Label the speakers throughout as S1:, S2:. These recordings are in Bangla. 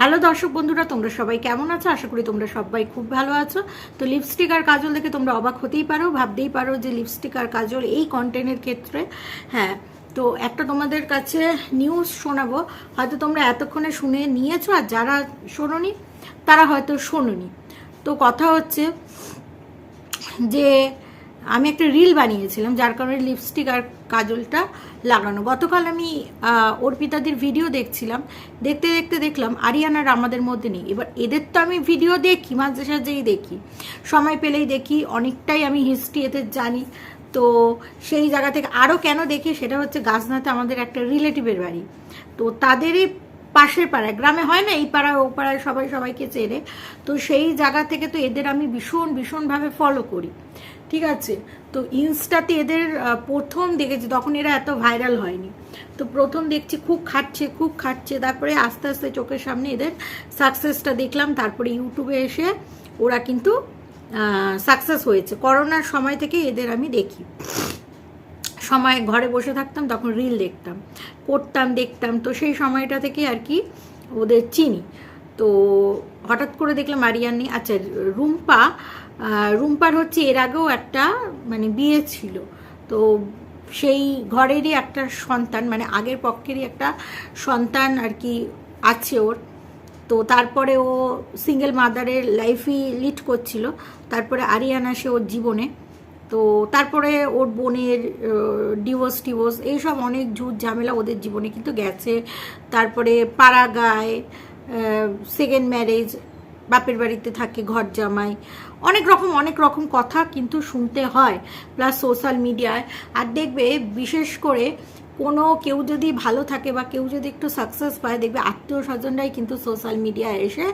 S1: হ্যালো দর্শক বন্ধুরা, তোমরা সবাই কেমন আছো? আশা করি তোমরা সবাই খুব ভালো আছো। তো লিপস্টিক আর কাজল দেখে তোমরা অবাক হতেই পারো, ভাবতেই পারো যে লিপস্টিক আর কাজল এই কন্টেন্টের ক্ষেত্রে হ্যাঁ। তো একটা তোমাদের কাছে নিউজ শোনাবো। হয়তো তোমরা এতক্ষণে শুনে নিয়েছো, আর যারা শোনোনি, তারা হয়তো শোনোনি। তো কথা হচ্ছে যে আমি একটা রিল বানিয়েছিলাম, যার কারণে লিপস্টিক আর কাজলটা লাগানো। গতকাল আমি অর্পিতাদের ভিডিও দেখছিলাম। দেখতে দেখতে দেখলাম আরিয়ানার আমাদের মধ্যে নেই। এবার এদের তো আমি ভিডিও দেখি, মাঝে সাঝেই দেখি। সময় পেলেই দেখি, অনেকটাই আমি হিস্ট্রি এদের জানি। তো সেই জায়গা থেকে আরও কেন দেখি, সেটা হচ্ছে গাছনাতে আমাদের একটা রিলেটিভের বাড়ি। তো তাদেরই পাশের পাড়ায়, গ্রামে হয় না, এই পাড়ায়, ও পাড়ায় সবাই সবাইকে চেনে। তো সেই জায়গা থেকে তো এদের আমি ভীষণ, ভীষণভাবে ফলো করি। ঠিক আছে? তো ইনস্টাতে এদের প্রথম দেখেছি, তখন এরা এত ভাইরাল হয়নি। তো প্রথম দেখছি, খুব খাটছে খুব খাটছে তারপরে আস্তে আস্তে চোখের সামনে এদের সাকসেসটা দেখলাম। তারপরে ইউটিউবে এসে ওরা কিন্তু সাকসেস হয়েছে। করোনার সময় থেকে এদের আমি দেখি। সময় ঘরে বসে থাকতাম, তখন রিল দেখতাম পড়তাম দেখতাম। তো সেই সময়টা থেকে আর কি ওদের চিনি। তো হঠাৎ করে দেখলাম আরিয়ান নেই। আচ্ছা রুম্পা রুম্পার হচ্ছে এর আগেও একটা মানে বিয়ে ছিল। তো সেই ঘরেরই একটা সন্তান মানে আগের পক্ষেরই একটা সন্তান আর কি আছে ওর। তো তারপরে ও সিঙ্গেল মাদারের লাইফই লিড করছিল। তারপরে আরিয়ান আসে ওর জীবনে। তো তারপরে ওর বোনের ডিভোর্স টিভোর্স এইসব অনেক ঝুট ঝামেলা ওদের জীবনে কিন্তু গেছে। তারপরে পাড়াগায় সেকেন্ড ম্যারেজ বাপের বাড়িতে থাকে ঘর জামাই, অনেক রকম অনেক রকম কথা কিন্তু শুনতে হয় প্লাস সোশ্যাল মিডিয়ায় আর দেখবে বিশেষ করে কোনো কেউ যদি ভালো থাকে বা কেউ যদি একটু সাকসেস পায়, দেখবে আত্মীয় স্বজনরাই কিন্তু সোশ্যাল মিডিয়ায় এসে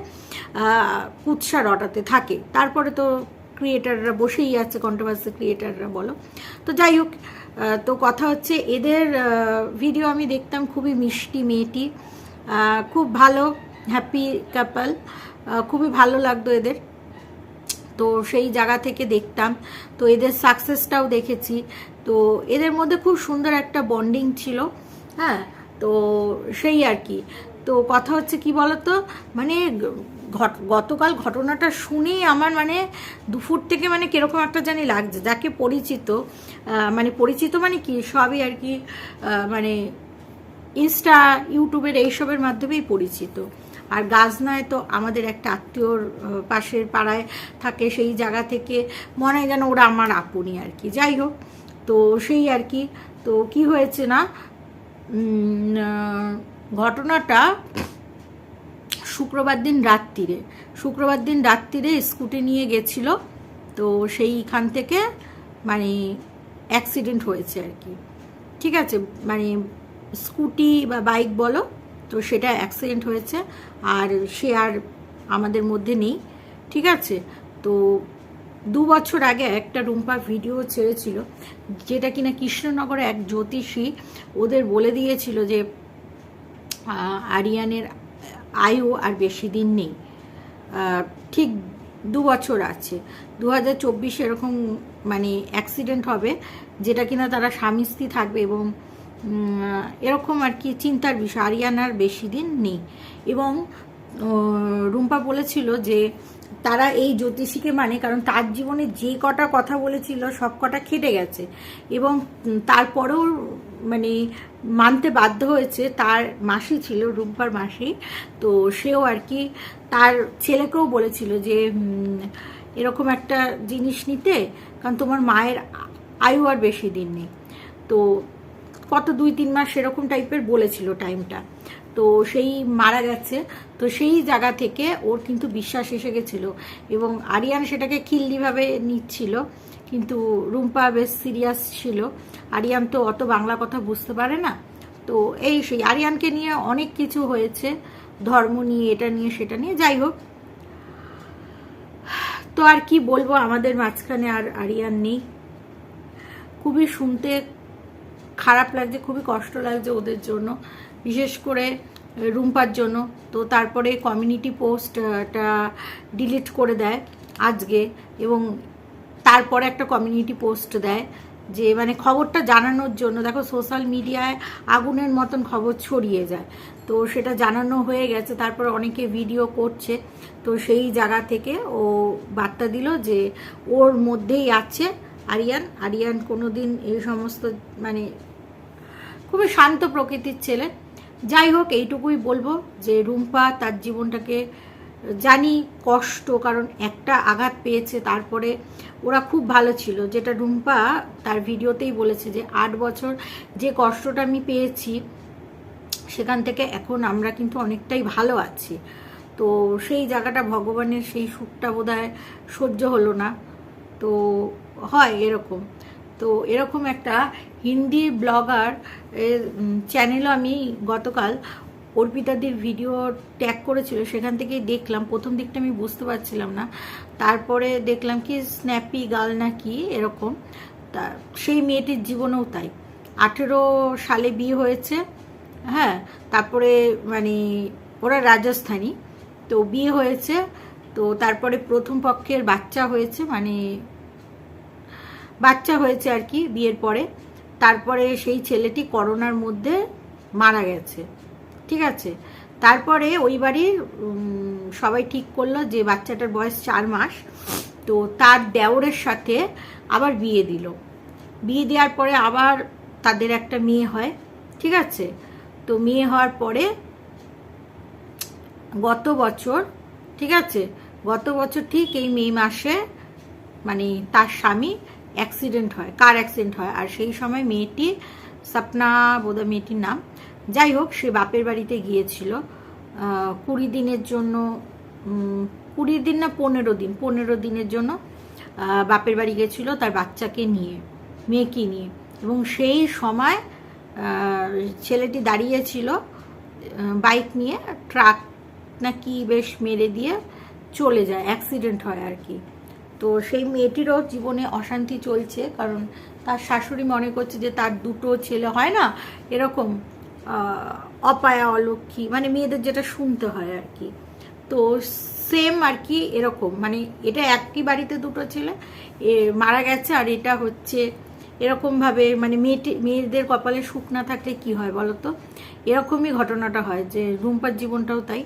S1: কুৎসা রটাতে থাকে। তারপরে তো ক্রিয়েটাররা বসেই আছে কন্ট্রোভার্সি ক্রিয়েটাররা বলো। তো যাই হোক তো কথা হচ্ছে এদের ভিডিও আমি দেখতাম খুবই মিষ্টি মেয়েটি খুব ভালো। হ্যাপি কাপল খুবই ভালো লাগতো এদের। তো সেই জায়গা থেকে দেখতাম। তো এদের সাকসেসটাও দেখেছি। তো এদের মধ্যে খুব সুন্দর একটা বন্ডিং ছিল। হ্যাঁ তো সেই আর কি। তো কথা হচ্ছে কি বলতো? মানে গতকাল ঘটনাটা শুনেই আমার মানে দুপুর থেকে মানে কীরকম একটা জানি লাগছে। যাকে পরিচিত মানে পরিচিত মানে কি? সবই আর কি মানে ইনস্টা ইউটিউবের এইসবের মাধ্যমেই পরিচিত। আর গাজনায় তো আমাদের একটা আত্মীয়র পাশের পাড়ায় থাকে সেই জায়গা থেকে, মনে হয় যেন ওরা আমার আপনি আর কি। যাই হোক, তো সেই আর কি। তো কি হয়েছে না ঘটনাটা শুক্রবার দিন রাত্রিরে, শুক্রবার দিন রাত্রিরে স্কুটি নিয়ে গেছিল, তো সেইখান থেকে মানে অ্যাক্সিডেন্ট হয়েছে আর কি। ঠিক আছে মানে স্কুটি বা বাইক বলো তো সেটা অ্যাক্সিডেন্ট হয়েছে আর সে আর আমাদের মধ্যে নেই, ঠিক আছে? তো দু বছর আগে একটা রুম্পার ভিডিও ছেড়েছিল, যেটা কিনা কৃষ্ণনগরে এক জ্যোতিষী ওদের বলে দিয়েছিল যে আরিয়ানের আয়ু আর বেশি দিন নেই। ঠিক দু বছর আছে। দু হাজার এরকম মানে অ্যাক্সিডেন্ট হবে, যেটা কিনা তারা স্বামী স্ত্রী থাকবে এবং এরকম আর কি চিন্তার বিষয়। আরিয়ানার বেশি দিন নেই। এবং রুম্পা বলেছিল যে তারা এই জ্যোতিষীকে মানে কারণ তার জীবনে যে কটা কথা বলেছিল, সব কটা খেটে গেছে। এবং তারপরেও মানে মানতে বাধ্য হয়েছে। তার মাসি ছিল, রুম্পার মাসি। তো সেও আর কি, তার ছেলেকেও বলেছিল যে এরকম একটা জিনিস নিতে, কারণ তোমার মায়ের আয়ু আর বেশি দিন নেই। তো কত দুই, তিন মাস সেরকম টাইপের বলেছিল টাইমটা তো সেই মারা গেছে। তো সেই জায়গা থেকে ওর কিন্তু বিশ্বাস এসে গেছিল এবং আরিয়ান সেটাকে খিল্লিভাবে নিচ্ছিল। কিন্তু রুম্পা বেশ সিরিয়াস ছিল। আরিয়ান তো অত বাংলা কথা বুঝতে পারে না। তো এই সেই আরিয়ানকে নিয়ে অনেক কিছু হয়েছে। ধর্ম নিয়ে, এটা নিয়ে, সেটা নিয়ে, যাই হোক। তো আর কি বলব, আমাদের মাঝখানে আর আরিয়ান নেই। খুবই শুনতে খারাপ লাগছে, খুবই কষ্ট লাগছে ওদের জন্য, বিশেষ করে রুম্পার জন্য। তো তারপরে কমিউনিটি পোস্টটা ডিলিট করে দেয় আজকে এবং তারপরে একটা কমিউনিটি পোস্ট দেয় যে মানে খবরটা জানানোর জন্য, দেখো সোশ্যাল মিডিয়ায় আগুনের মতন খবর ছড়িয়ে যায়। তো সেটা জানানো হয়ে গেছে, তারপর অনেকে ভিডিও করছে। তো সেই জায়গা থেকে ও বার্তা দিল যে, ওর মধ্যেই আছে আরিয়ান আরিয়ান কোনোদিন এই সমস্ত মানে খুবই শান্ত প্রকৃতির ছেলে। যাই হোক, এইটুকুই বলব যে রুম্পা তার জীবনটাকে জানি কষ্ট, কারণ একটা আঘাত পেয়েছে, তারপরে ওরা খুব ভালো ছিল। যেটা রুম্পা তার ভিডিওতেই বলেছে যে আট বছর যে কষ্টটা আমি পেয়েছি, সেখান থেকে এখন আমরা কিন্তু অনেকটাই ভালো আছি। তো সেই জায়গাটা ভগবানের সেই সুখটা বোধ সহ্য হলো না। তো হয় এরকম। তো এরকম একটা হিন্দি ব্লগার চ্যানেলও আমি গতকাল অর্পিতাদির ভিডিও ট্যাগ করেছিল, সেখান থেকেই দেখলাম। প্রথম দিকটা আমি বুঝতে পারছিলাম না। তারপরে দেখলাম কি স্ন্যাপি গার্ল না কি এরকম। তা, সেই মেয়েটির জীবনেও তাই। আঠেরো সালে বিয়ে হয়েছে হ্যাঁ তারপরে মানে ওরা রাজস্থানী। তো বিয়ে হয়েছে, তো তারপরে প্রথম পক্ষের বাচ্চা হয়েছে মানে বাচ্চা হয়েছে আর কি বিয়ের পরে। তারপরে সেই ছেলেটি করোনার মধ্যে মারা গেছে। ঠিক আছে? তারপরে ওই বাড়ির সবাই ঠিক করল যে বাচ্চাটার বয়স চার মাস। তো তার দেওরের সাথে আবার বিয়ে দিল। বিয়ে দেওয়ার পরে আবার তাদের একটা মেয়ে হয়। ঠিক আছে? তো মেয়ে হওয়ার পরে গত বছর, ঠিক আছে? গত বছর ঠিক এই মে মাসে মানে তার স্বামী অ্যাক্সিডেন্ট হয় কার অ্যাক্সিডেন্ট হয়। আর সেই সময় মেয়েটি সপনা বোধহয় মেয়েটির নাম, যাই হোক, সে বাপের বাড়িতে গিয়েছিল। কুড়ি দিনের জন্য কুড়ি দিন না পনেরো দিন, পনেরো দিনের জন্য বাপের বাড়ি গেছিল তার বাচ্চাকে নিয়ে, মেয়েকে নিয়ে। এবং সেই সময় ছেলেটি দাঁড়িয়েছিল বাইক নিয়ে, ট্রাক নাকি বেশ মেরে দিয়ে চলে যায় অ্যাক্সিডেন্ট হয় আর কি। তো সেই মেয়েটিরও জীবনে অশান্তি চলছে, কারণ তার শাশুড়ি মনে করছে যে তার দুটো ছেলে হয় না, এরকম অপায়া, অলক্ষী মানে মেয়েদের যেটা শুনতে হয় আর কি। তো সেম আর কি এরকম মানে এটা একই বাড়িতে দুটো ছেলে, এ মারা গেছে আর এটা হচ্ছে এরকমভাবে মানে মেয়েটি, মেয়েদের কপালে সুখ না থাকলে কি হয় বলো তো? এরকমই ঘটনাটা হয় যে রুম্পার জীবনটাও তাই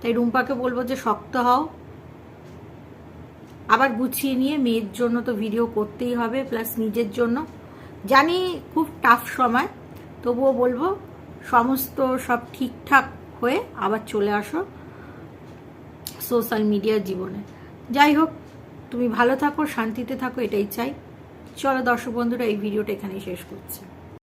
S1: তাই রুম্পাকে বলব যে শক্ত হও আবার গুছিয়ে নিয়ে মেয়ের জন্য তো ভিডিও করতেই হবে প্লাস নিজের জন্য। জানি খুব টাফ সময়, তবুও বলব সমস্ত সব ঠিকঠাক হয়ে আবার চলে আসো সোশ্যাল মিডিয়ার জীবনে। যাই হোক, তুমি ভালো থাকো, শান্তিতে থাকো, এটাই চাই। চলো দর্শক বন্ধুরা, এই ভিডিওটা এখানেই শেষ করছি।